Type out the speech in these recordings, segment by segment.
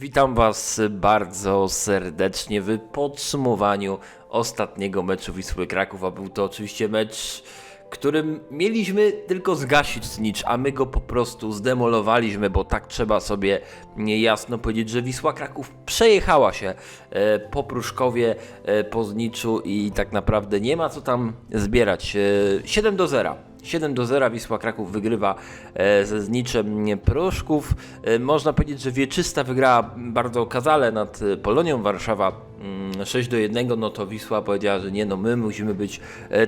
Witam Was bardzo serdecznie w podsumowaniu ostatniego meczu Wisły Kraków, a był to oczywiście mecz, którym mieliśmy tylko zgasić znicz, a my go po prostu zdemolowaliśmy, bo tak trzeba sobie niejasno powiedzieć, że Wisła Kraków przejechała się e, po Pruszkowie, e, po zniczu i tak naprawdę nie ma co tam zbierać. E, 7 do 0. 7 do 0 Wisła Kraków wygrywa e, ze zniczem Pruszków. E, Można powiedzieć, że Wieczysta wygrała bardzo okazale nad e, Polonią Warszawa mm, 6 do 1, no to Wisła powiedziała, że nie, no my musimy być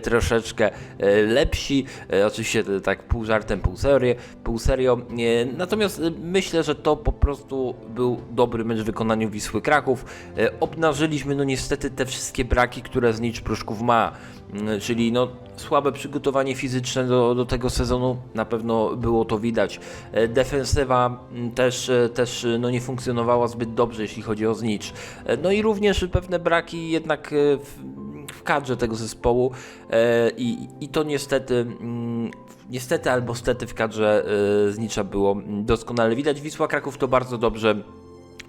troszeczkę lepsi. Oczywiście tak pół żartem, pół serio. Pół serio. Natomiast myślę, że to po prostu był dobry mecz w wykonaniu Wisły Kraków. Obnażyliśmy no niestety te wszystkie braki, które znicz Pruszków ma. Mm, Czyli no słabe przygotowanie fizyczne do, do tego sezonu, na pewno było to widać. E, Defensywa też, e, też e, no, nie funkcjonowała zbyt dobrze, jeśli chodzi o znicz. No i również pewne braki jednak w, w kadrze tego zespołu i, i to niestety, niestety albo stety w kadrze znicza było doskonale widać. Wisła Kraków to bardzo dobrze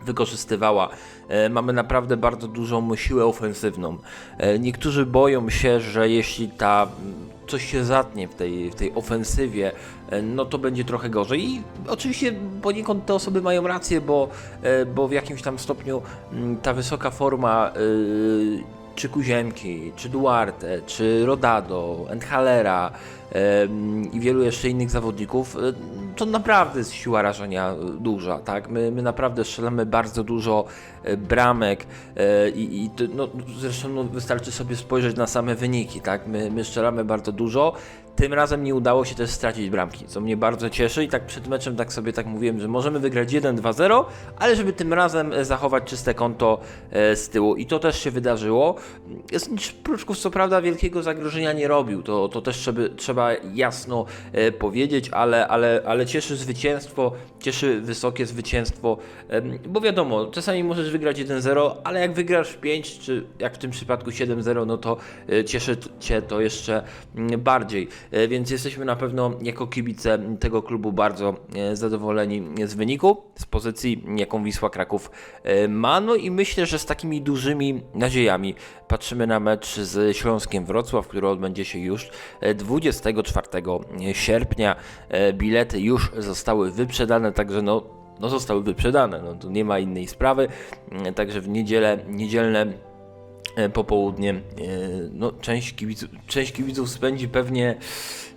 wykorzystywała. E, Mamy naprawdę bardzo dużą siłę ofensywną. E, Niektórzy boją się, że jeśli ta coś się zatnie w tej, w tej ofensywie, e, no to będzie trochę gorzej. I oczywiście poniekąd te osoby mają rację, bo, bo w jakimś tam stopniu ta wysoka forma czy Kuziemki, czy Duarte, czy Rodado, Enthalera i wielu jeszcze innych zawodników, to naprawdę jest siła rażenia duża, tak? My, my naprawdę strzelamy bardzo dużo e, bramek e, i, i no, zresztą no, wystarczy sobie spojrzeć na same wyniki, tak? My, my strzelamy bardzo dużo, tym razem nie udało się też stracić bramki, co mnie bardzo cieszy i tak przed meczem tak sobie tak mówiłem, że możemy wygrać 1-2-0, ale żeby tym razem e, zachować czyste konto e, z tyłu i to też się wydarzyło. Znicz Pruszków co prawda wielkiego zagrożenia nie robił, to, to też trzeba, trzeba jasno e, powiedzieć, ale, ale, ale cieszy zwycięstwo, cieszy wysokie zwycięstwo, bo wiadomo, czasami możesz wygrać 1-0, ale jak wygrasz 5, czy jak w tym przypadku 7-0, no to cieszy Cię to jeszcze mm, bardziej. E, Więc jesteśmy na pewno jako kibice tego klubu bardzo e, zadowoleni z wyniku, z pozycji, jaką Wisła Kraków e, ma. No i myślę, że z takimi dużymi nadziejami patrzymy na mecz z Śląskiem Wrocław, który odbędzie się już e, 24 sierpnia. Bilety już zostały wyprzedane, także no, no zostały wyprzedane, no tu nie ma innej sprawy. Także w niedzielę, niedzielne popołudnie. e, No, część, kibiców, część kibiców spędzi pewnie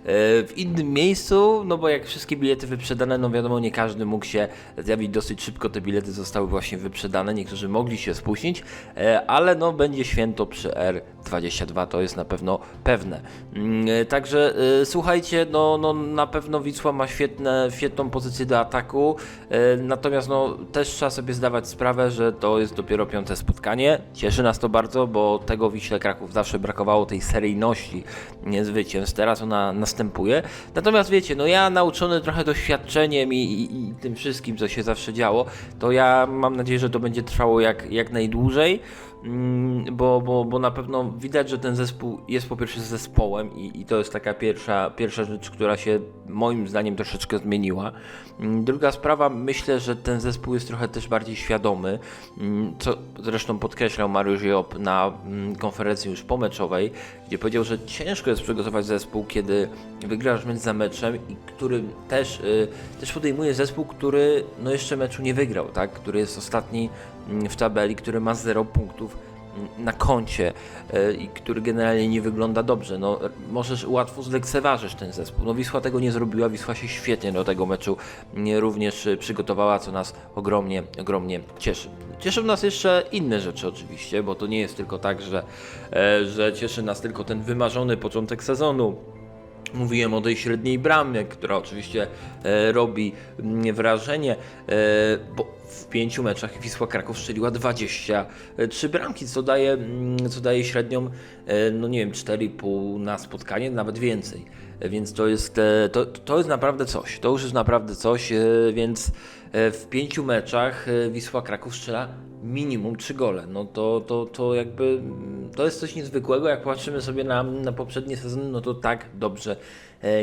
e, w innym miejscu, no bo jak wszystkie bilety wyprzedane, no wiadomo, nie każdy mógł się zjawić dosyć szybko. Te bilety zostały właśnie wyprzedane, niektórzy mogli się spóźnić, e, ale no będzie święto przy R22, to jest na pewno pewne. Mm, e, Także e, słuchajcie, no, no na pewno Wisła ma świetne, świetną pozycję do ataku, e, natomiast no też trzeba sobie zdawać sprawę, że to jest dopiero piąte spotkanie. Cieszy nas to bardzo, bo tego Wiśle Kraków zawsze brakowało tej seryjności zwycięstw. Teraz ona następuje. Natomiast wiecie, no ja nauczony trochę doświadczeniem i, i, i tym wszystkim, co się zawsze działo, to ja mam nadzieję, że to będzie trwało jak, jak najdłużej. Mm, Bo, bo, bo na pewno widać, że ten zespół jest po pierwsze zespołem i, i to jest taka pierwsza, pierwsza rzecz, która się moim zdaniem troszeczkę zmieniła. Mm, Druga sprawa, myślę, że ten zespół jest trochę też bardziej świadomy, mm, co zresztą podkreślał Mariusz Job na konferencji już pomeczowej, gdzie powiedział, że ciężko jest przygotować zespół, kiedy wygrasz mecz za meczem i który też, y, też podejmuje zespół, który no jeszcze meczu nie wygrał, tak? który jest ostatni w tabeli, który ma 0 punktów mm, na koncie e, i który generalnie nie wygląda dobrze. No, możesz łatwo zlekceważyć ten zespół. No, Wisła tego nie zrobiła, Wisła się świetnie do tego meczu mm, również e, przygotowała, co nas ogromnie, ogromnie cieszy. Cieszą nas jeszcze inne rzeczy oczywiście, bo to nie jest tylko tak, że, e, że cieszy nas tylko ten wymarzony początek sezonu. Mówiłem o tej średniej bramie, która oczywiście e, robi mm, wrażenie, e, bo w pięciu meczach Wisła Kraków strzeliła 23 bramki, co daje, mm, co daje średnią, e, no nie wiem, 4,5 na spotkanie, nawet więcej. Więc to jest, e, to, to jest naprawdę coś. To już jest naprawdę coś, e, więc e, w pięciu meczach Wisła Kraków strzela minimum 3 gole. No to, to, to jakby mm, to jest coś niezwykłego. Jak patrzymy sobie na, na poprzednie sezony, no to tak dobrze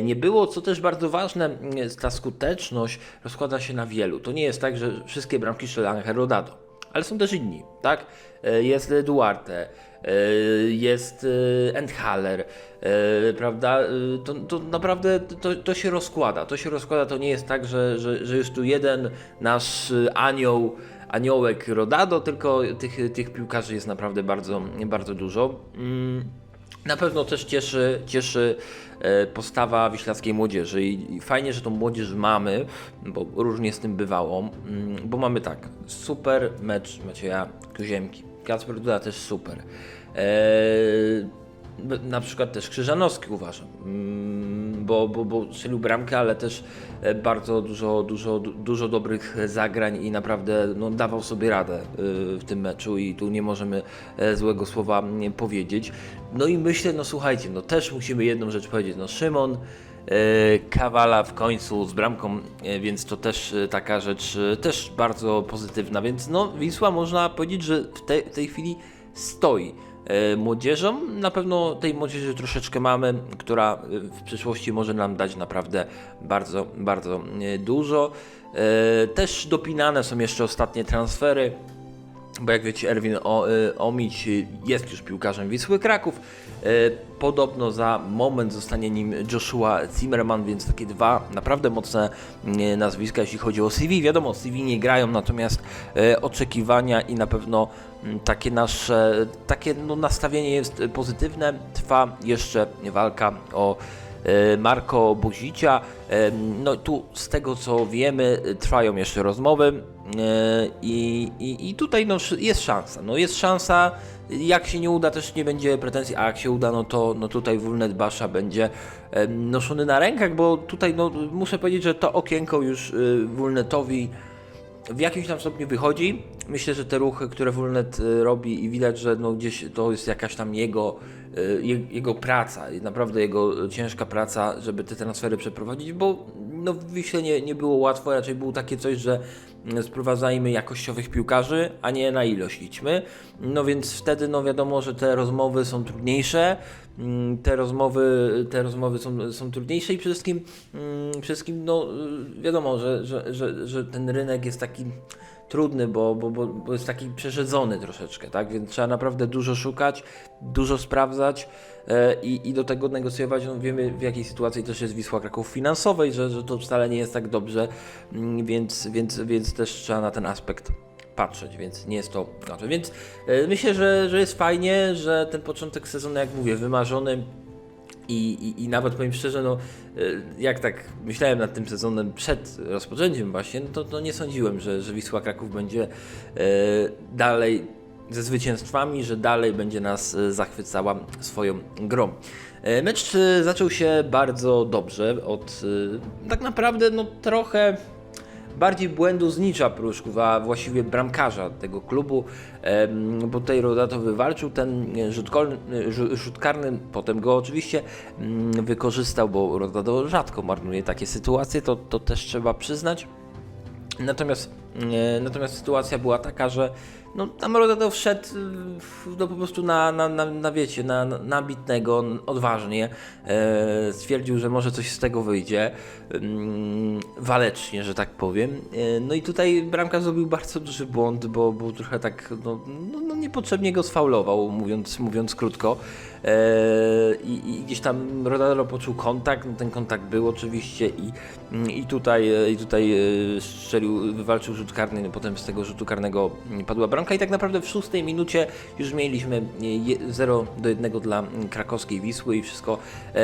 nie było. Co też bardzo ważne, m, ta skuteczność rozkłada się na wielu. To nie jest tak, że wszystkie bramki strzela Rodado, ale są też inni, tak? E, Jest Duarte, e, jest e, Endhaler, prawda? To, to naprawdę to, to się rozkłada. To się rozkłada, to nie jest tak, że, że, że jest tu jeden nasz anioł, aniołek Rodado, tylko tych, tych piłkarzy jest naprawdę bardzo, bardzo dużo. Na pewno też cieszy, cieszy e, postawa wiślackiej młodzieży i fajnie, że tą młodzież mamy, bo różnie z tym bywało, mm, bo mamy tak, super mecz Macieja Koziemki, Kacper Duda też super, e, na przykład też Krzyżanowski uważam, mm, bo, bo, bo strzelił bramkę, ale też e, bardzo dużo, dużo, du- dużo dobrych zagrań i naprawdę no, dawał sobie radę e, w tym meczu i tu nie możemy e, złego słowa mm, powiedzieć. No i myślę, no słuchajcie, no też musimy jedną rzecz powiedzieć, no Szymon e, Kawala w końcu z bramką, e, więc to też e, taka rzecz e, też bardzo pozytywna, więc no Wisła można powiedzieć, że w tej, w tej chwili stoi. e, młodzieżą. Na pewno tej młodzieży troszeczkę mamy, która e, w przyszłości może nam dać naprawdę bardzo, bardzo e, dużo. E, Też dopinane są jeszcze ostatnie transfery. Bo jak wiecie, Erwin y, Omić jest już piłkarzem Wisły Kraków. Y, Podobno za moment zostanie nim Joshua Zimmerman, więc takie dwa naprawdę mocne y, nazwiska, jeśli chodzi o CV. Wiadomo, CV nie grają, natomiast oczekiwania i na pewno mm, takie nasze takie no, nastawienie jest pozytywne. Trwa jeszcze walka o Marko Buzicia. No tu z tego co wiemy trwają jeszcze rozmowy i, i, i tutaj no, jest szansa. No jest szansa, jak się nie uda też nie będzie pretensji, a jak się uda no to no tutaj Wulnet Basza będzie e, noszony na rękach, bo tutaj no, muszę powiedzieć, że to okienko już e, Wulnetowi w jakimś tam stopniu wychodzi. Myślę, że te ruchy, które Wulnet y, robi i widać, że no gdzieś to jest jakaś tam jego, y, je- jego praca, naprawdę jego ciężka praca, żeby te transfery przeprowadzić, bo no w Wiśle nie, nie było łatwo, raczej było takie coś, że y, sprowadzajmy jakościowych piłkarzy, a nie na ilość idźmy. No więc wtedy no wiadomo, że te rozmowy są trudniejsze, Mm, te rozmowy, te rozmowy są, są trudniejsze i przede wszystkim, mm, przede wszystkim no, wiadomo, że, że, że, że ten rynek jest taki trudny, bo, bo, bo, bo jest taki przerzedzony troszeczkę, tak? Więc trzeba naprawdę dużo szukać, dużo sprawdzać e, i, i do tego negocjować. No, wiemy w jakiej sytuacji też jest Wisła Kraków finansowej, że, że to wcale nie jest tak dobrze, mm, więc, więc, więc też trzeba na ten aspekt patrzeć, więc nie jest to łatwe. Więc e, myślę, że, że jest fajnie, że ten początek sezonu, jak mówię, wymarzony. I, i, I nawet powiem szczerze, no, e, jak tak myślałem nad tym sezonem przed rozpoczęciem właśnie, no to, to nie sądziłem, że, że Wisła Kraków będzie e, dalej ze zwycięstwami, że dalej będzie nas e, zachwycała swoją grą. Mecz zaczął się bardzo dobrze, od tak naprawdę no trochę bardziej błędu znicza Pruszków, a właściwie bramkarza tego klubu, bo tutaj Rodato wywalczył ten e, rzut, rzut karny, potem go oczywiście mm, wykorzystał, bo Rodato rzadko marnuje takie sytuacje, to, to też trzeba przyznać. Natomiast, e, natomiast sytuacja była taka, że no, tam Rodado wszedł y, no, po prostu na, na, na, na wiecie, na, na ambitnego, odważnie. E, stwierdził, że może coś z tego wyjdzie. Mm, walecznie, że tak powiem. E, no i tutaj bramka zrobił bardzo duży błąd, bo był trochę tak no, no, no niepotrzebnie go sfaulował, mówiąc, mówiąc krótko. E, i, I gdzieś tam Rodado poczuł kontakt, no ten kontakt był oczywiście i, i tutaj, e, i tutaj e, strzelił, wywalczył rzut karny, no potem z tego rzutu karnego mm, padła bramka i tak naprawdę w szóstej minucie już mieliśmy e, je- 0 do 1 dla mm, krakowskiej Wisły i wszystko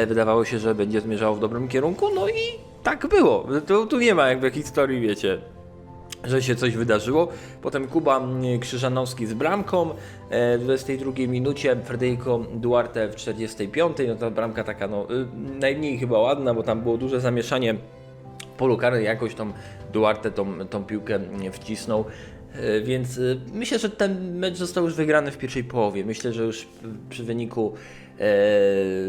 wydawało się, że będzie zmierzało w dobrym kierunku, no i tak było. Tu, tu nie ma jakby historii, wiecie, że się coś wydarzyło. Potem Kuba mm, Krzyżanowski z bramką e, w 22 minucie, Federico Duarte w 45. No ta bramka taka no, y, najmniej chyba ładna, bo tam było duże zamieszanie polu karnym, jakoś tam Duarte tą, tą piłkę wcisnął. E, Więc y, myślę, że ten mecz został już wygrany w pierwszej połowie. Myślę, że już przy wyniku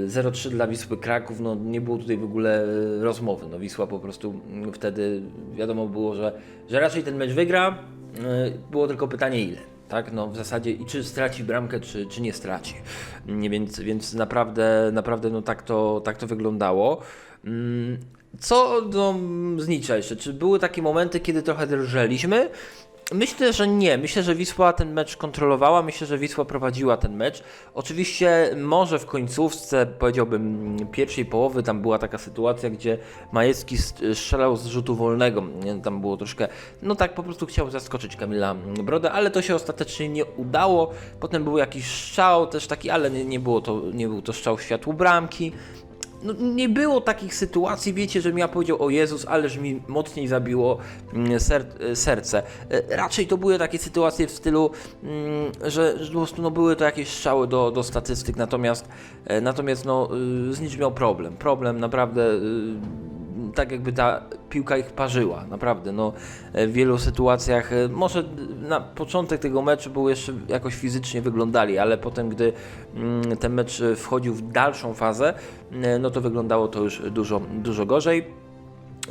0-3 dla Wisły Kraków no, nie było tutaj w ogóle e, rozmowy. No, Wisła po prostu mm, wtedy wiadomo było, że, że raczej ten mecz wygra. E, Było tylko pytanie ile. tak? No w zasadzie i czy straci bramkę, czy, czy nie straci. Nie, więc, więc naprawdę, naprawdę no tak to, tak to wyglądało. Mm, Co do Znicza jeszcze? Czy były takie momenty, kiedy trochę drżeliśmy? Myślę, że nie. Myślę, że Wisła ten mecz kontrolowała. Myślę, że Wisła prowadziła ten mecz. Oczywiście, może w końcówce, powiedziałbym, pierwszej połowy, tam była taka sytuacja, gdzie Majewski st- strzelał z rzutu wolnego. Tam było troszkę, no tak, po prostu chciał zaskoczyć Kamila Brodę, ale to się ostatecznie nie udało. Potem był jakiś strzał też taki, ale nie, nie, było to, nie był to strzał w światło bramki no, nie było takich sytuacji, wiecie, żebym ja powiedział, o Jezus, ależ mi mocniej zabiło mm, ser serce. E, Raczej to były takie sytuacje w stylu, mm, że, że po prostu no, były to jakieś strzały do, do statystyk, natomiast, e, natomiast no, y, Znicz miał problem. Problem naprawdę y, tak jakby ta piłka ich parzyła, naprawdę. No, w wielu sytuacjach, e, może na początek tego meczu był jeszcze jakoś fizycznie wyglądali, ale potem, gdy mm, ten mecz e, wchodził w dalszą fazę, e, no to wyglądało to już dużo, dużo gorzej.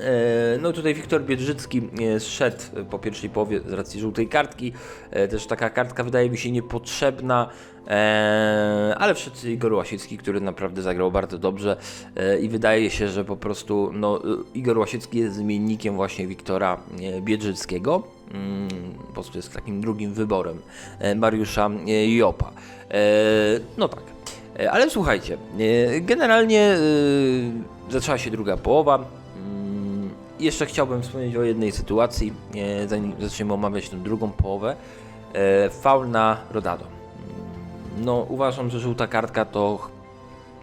E, No tutaj Wiktor Biedrzycki e, zszedł po pierwszej połowie z racji żółtej kartki. E, Też taka kartka wydaje mi się niepotrzebna, e, ale wszedł Igor Łasiecki, który naprawdę zagrał bardzo dobrze e, i wydaje się, że po prostu no, e, Igor Łasiecki jest zmiennikiem właśnie Wiktora e, Biedrzyckiego. Mm, Po prostu jest takim drugim wyborem e, Mariusza e, Jopa. E, No tak. E, Ale słuchajcie, e, generalnie e, zaczęła się druga połowa. Jeszcze chciałbym wspomnieć o jednej sytuacji, e, zanim zaczniemy omawiać tę drugą połowę. E, Faul na Rodado. No, uważam, że żółta kartka to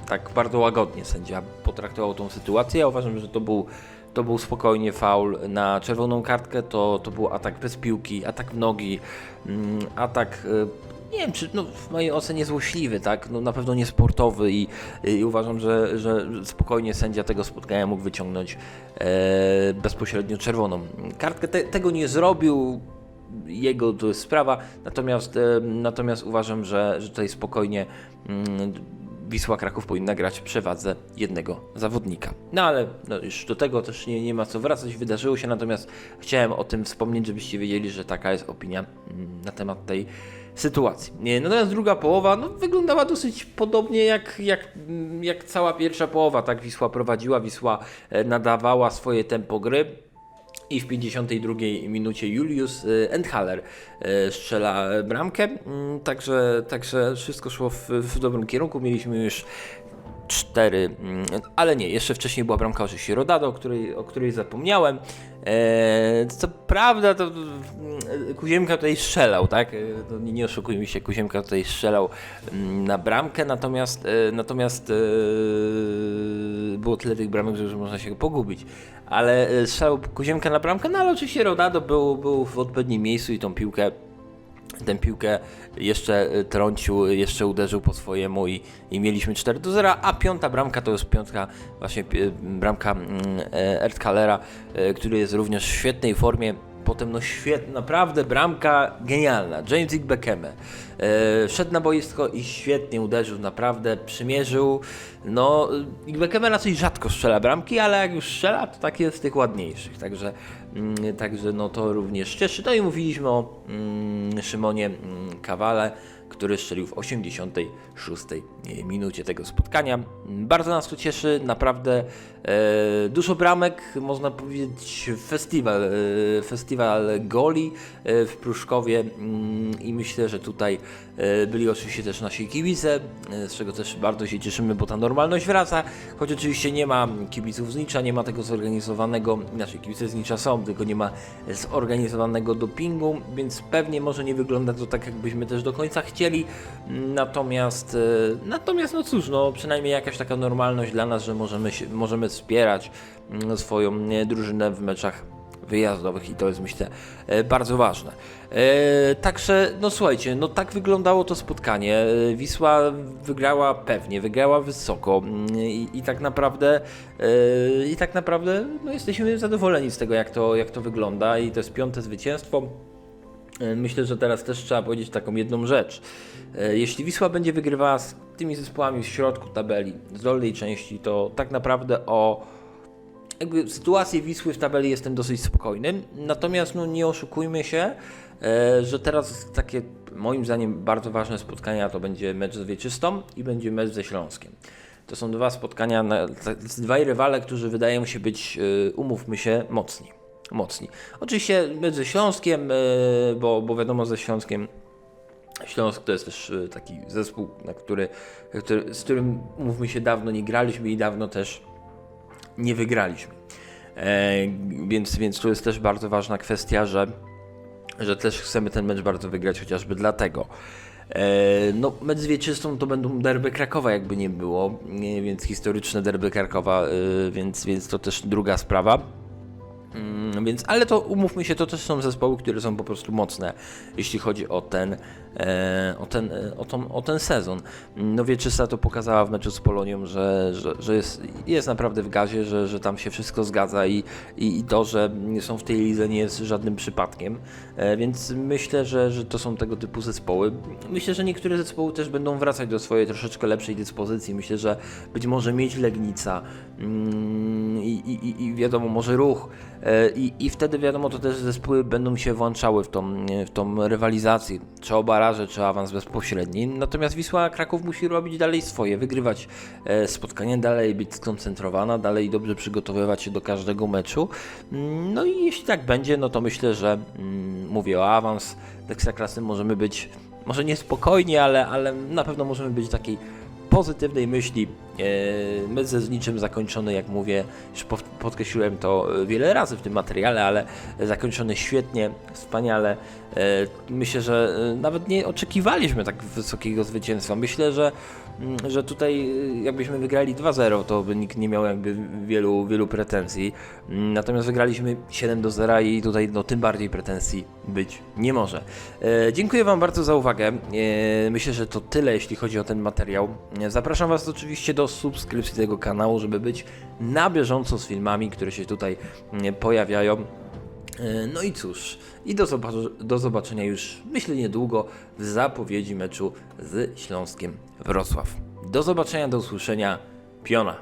tak bardzo łagodnie sędzia potraktował tą sytuację. Ja uważam, że to był, to był spokojnie faul na czerwoną kartkę. To, to był atak bez piłki, atak w nogi, mm, atak. Nie wiem, czy no, w mojej ocenie złośliwy, tak? No, na pewno nie sportowy i, i uważam, że, że spokojnie sędzia tego spotkania mógł wyciągnąć e, bezpośrednio czerwoną kartkę. Te, tego nie zrobił, jego to jest sprawa, natomiast, e, natomiast uważam, że, że tutaj spokojnie mm, Wisła Kraków powinna grać przewadze jednego zawodnika. No ale no, już do tego też nie, nie ma co wracać, wydarzyło się, natomiast chciałem o tym wspomnieć, żebyście wiedzieli, że taka jest opinia mm, na temat tej sytuacji. Natomiast druga połowa no, wyglądała dosyć podobnie jak, jak, jak cała pierwsza połowa. Tak Wisła prowadziła, Wisła e, nadawała swoje tempo gry. I w 52 minucie Julius e, Endhaler e, strzela bramkę. Mm, Także, także wszystko szło w, w dobrym kierunku. Mieliśmy już cztery, mm, ale nie, jeszcze wcześniej była bramka oczywiście Rodado, o której, o której zapomniałem. E, co prawda to mm, Kuziemka tutaj strzelał, tak? E, nie, nie oszukujmy się, Kuziemka tutaj strzelał mm, na bramkę, natomiast, e, natomiast e, było tyle tych bramek, że już można się pogubić. Ale strzelał Kuziemka na bramkę, no ale oczywiście Rodado był, był w odpowiednim miejscu i tą piłkę tę piłkę jeszcze e, trącił, jeszcze uderzył po swojemu i, i mieliśmy 4 do 0, a piąta bramka to jest piątka, właśnie pi- bramka mm, e, Erdkalera, e, który jest również w świetnej formie. Potem no świetna, naprawdę bramka genialna. James Igbekeme e, wszedł na boisko i świetnie uderzył, naprawdę przymierzył. No, Igbekeme raczej rzadko strzela bramki, ale jak już strzela, to tak jest z tych ładniejszych. Także, także no to również cieszy. No i mówiliśmy o mm, Szymonie mm, Kawale, który strzelił w 86 minucie tego spotkania. Bardzo nas to cieszy, naprawdę e, dużo bramek, można powiedzieć festiwal, e, festiwal goli e, w Pruszkowie mm, i myślę, że tutaj e, byli oczywiście też nasi kibice, e, z czego też bardzo się cieszymy, bo ta normalność wraca, choć oczywiście nie ma kibiców z Nicza, nie ma tego zorganizowanego, inaczej kibice z Nicza są, tylko nie ma zorganizowanego dopingu, więc pewnie może nie wygląda to tak, jakbyśmy też do końca chcieli, natomiast, e, natomiast no cóż, no przynajmniej jakaś taka normalność dla nas, że możemy, możemy wspierać mm, swoją e, drużynę w meczach wyjazdowych i to jest myślę e, bardzo ważne. E, także no słuchajcie, no tak wyglądało to spotkanie. E, Wisła wygrała pewnie, wygrała wysoko mm, i, i tak naprawdę i tak naprawdę no, jesteśmy zadowoleni z tego jak to, jak to wygląda i to jest piąte zwycięstwo. Myślę, że teraz też trzeba powiedzieć taką jedną rzecz. Jeśli Wisła będzie wygrywała z tymi zespołami w środku tabeli, z dolnej części, to tak naprawdę o jakby sytuację Wisły w tabeli jestem dosyć spokojny, natomiast no nie oszukujmy się, e, że teraz takie moim zdaniem bardzo ważne spotkania to będzie mecz z Wieczystą i będzie mecz ze Śląskiem. To są dwa spotkania, na, dwaj rywale, którzy wydają się być, e, umówmy się, mocni. Mocni. Oczywiście mecz ze Śląskiem, e, bo, bo wiadomo ze Śląskiem Śląsk to jest też taki zespół, na który, który, z którym mówmy się dawno nie graliśmy i dawno też nie wygraliśmy. E, więc, więc tu jest też bardzo ważna kwestia, że, że też chcemy ten mecz bardzo wygrać, chociażby dlatego. E, no, mecz z Wieczystą to będą derby Krakowa, jakby nie było, nie, więc historyczne derby Krakowa, e, więc, więc to też druga sprawa. Mm, Więc, ale to umówmy się, to też są zespoły, które są po prostu mocne, jeśli chodzi o ten, e, o ten, e, o tą, o ten sezon. No Wieczysta to pokazała w meczu z Polonią, że, że, że jest, jest naprawdę w gazie, że, że tam się wszystko zgadza i, i, i to, że są w tej lidze nie jest żadnym przypadkiem. E, więc myślę, że, że to są tego typu zespoły. Myślę, że niektóre zespoły też będą wracać do swojej troszeczkę lepszej dyspozycji. Myślę, że być może mieć Legnica mm, i, i- i wiadomo, może ruch. E, I, I wtedy wiadomo, to też zespoły będą się włączały w tą, w tą rywalizację, czy o baraże, czy awans bezpośredni. Natomiast Wisła Kraków musi robić dalej swoje, wygrywać e, spotkanie, dalej być skoncentrowana, dalej dobrze przygotowywać się do każdego meczu. Mm, No i jeśli tak będzie, no to myślę, że mm, mówię o awans do Ekstraklasy możemy być, może nie spokojni, ale, ale na pewno możemy być takiej pozytywnej myśli. E, Mecz ze Zniczym zakończony, jak mówię, już pod- podkreśliłem to e, wiele razy w tym materiale, ale zakończony świetnie, wspaniale. E, Myślę, że nawet nie oczekiwaliśmy tak wysokiego zwycięstwa. Myślę, że, mm, że tutaj jakbyśmy wygrali 2-0, to by nikt nie miał jakby wielu, wielu pretensji. Mm, Natomiast wygraliśmy 7 do 0 i tutaj no, tym bardziej pretensji być nie może. Dziękuję Wam bardzo za uwagę. Myślę, że to tyle, jeśli chodzi o ten materiał. Zapraszam Was oczywiście do subskrypcji tego kanału, żeby być na bieżąco z filmami, które się tutaj mm, pojawiają. E, No i cóż, i do, zobac- do zobaczenia już, myślę, niedługo w zapowiedzi meczu z Śląskiem Wrocław. Do zobaczenia, do usłyszenia. Piona.